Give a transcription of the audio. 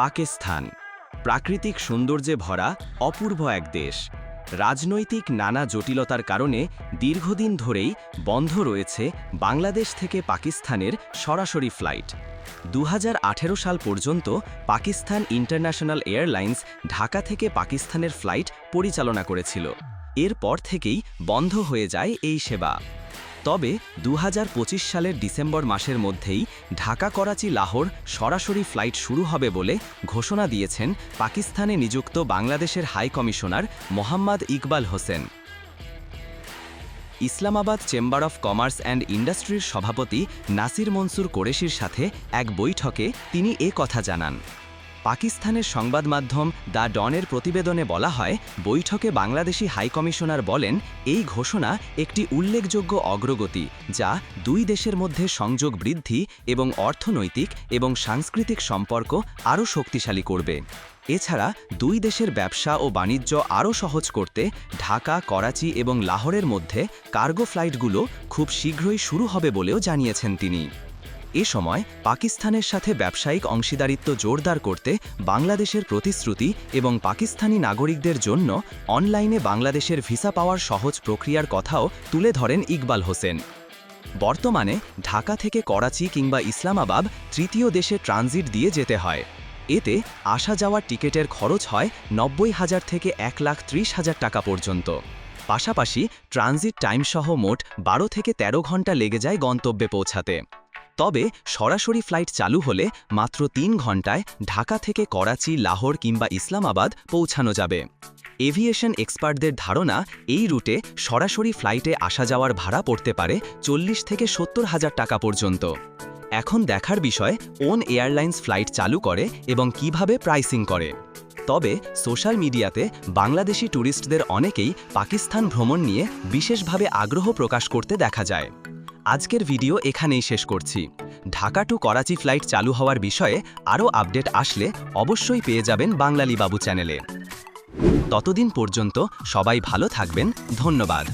পাকিস্তান। প্রাকৃতিক সৌন্দর্যে ভরা অপূর্ব এক দেশ। রাজনৈতিক নানা জটিলতার কারণে দীর্ঘদিন ধরেই বন্ধ রয়েছে বাংলাদেশ থেকে পাকিস্তানের সরাসরি ফ্লাইট। দু হাজার আঠেরো সাল পর্যন্ত পাকিস্তান ইন্টারন্যাশনাল এয়ারলাইন্স ঢাকা থেকে পাকিস্তানের ফ্লাইট পরিচালনা করেছিল। এরপর থেকেই বন্ধ হয়ে যায় এই সেবা। তবে দু হাজার পঁচিশ সালের ডিসেম্বর মাসের মধ্যেই ঢাকা করাচি লাহোর সরাসরি ফ্লাইট শুরু হবে বলে ঘোষণা দিয়েছেন পাকিস্তানে নিযুক্ত বাংলাদেশের high commissioner Mohammad Iqbal Hossain. Islamabad chamber of commerce and ইন্ডাস্ট্রির সভাপতি নাসির মনসুর কোরেশির সাথে এক বৈঠকে তিনি এ কথা জানান। পাকিস্তানের সংবাদ মাধ্যম দ্য ডনের প্রতিবেদনে বলা হয়, বৈঠকে বাংলাদেশি হাইকমিশনার বলেন, এই ঘোষণা একটি উল্লেখযোগ্য অগ্রগতি যা দুই দেশের মধ্যে সংযোগ বৃদ্ধি এবং অর্থনৈতিক এবং সাংস্কৃতিক সম্পর্ক আরও শক্তিশালী করবে। এছাড়া, দুই দেশের ব্যবসা ও বাণিজ্য আরও সহজ করতে ঢাকা, করাচি এবং লাহোরের মধ্যে কার্গো ফ্লাইটগুলো খুব শীঘ্রই শুরু হবে বলেও জানিয়েছেন তিনি। এ সময় পাকিস্তানের সাথে ব্যবসায়িক অংশীদারিত্ব জোরদার করতে বাংলাদেশের প্রতিশ্রুতি এবং পাকিস্তানি নাগরিকদের জন্য অনলাইনে বাংলাদেশের ভিসা পাওয়ার সহজ প্রক্রিয়ার কথাও তুলে ধরেন ইকবাল হোসেন। বর্তমানে ঢাকা থেকে করাচি কিংবা ইসলামাবাদ তৃতীয় দেশে ট্রানজিট দিয়ে যেতে হয়। এতে আসা যাওয়ার টিকেটের খরচ হয় নব্বই হাজার থেকে এক লাখ ত্রিশ হাজার টাকা পর্যন্ত। পাশাপাশি ট্রানজিট টাইমসহ মোট বারো থেকে ১৩ ঘণ্টা লেগে যায় গন্তব্যে পৌঁছাতে। তবে সরাসরি ফ্লাইট চালু হলে মাত্র তিন ঘন্টায় ঢাকা থেকে করাচি, লাহোর কিংবা ইসলামাবাদ পৌঁছানো যাবে। এভিয়েশন এক্সপার্টদের ধারণা, এই রুটে সরাসরি ফ্লাইটে আসা যাওয়ার ভাড়া পড়তে পারে চল্লিশ থেকে সত্তর হাজার টাকা পর্যন্ত। এখন দেখার বিষয় ওন এয়ারলাইন্স ফ্লাইট চালু করে এবং কীভাবে প্রাইসিং করে। তবে সোশ্যাল মিডিয়াতে বাংলাদেশি ট্যুরিস্টদের অনেকেই পাকিস্তান ভ্রমণ নিয়ে বিশেষভাবে আগ্রহ প্রকাশ করতে দেখা যায়। আজকের ভিডিও এখানেই শেষ করছি। ঢাকা টু করাচি ফ্লাইট চালু হওয়ার বিষয়ে আরও আপডেট আসলে অবশ্যই পেয়ে যাবেন বাংলালি বাবু চ্যানেলে। ততদিন পর্যন্ত সবাই ভালো থাকবেন। ধন্যবাদ।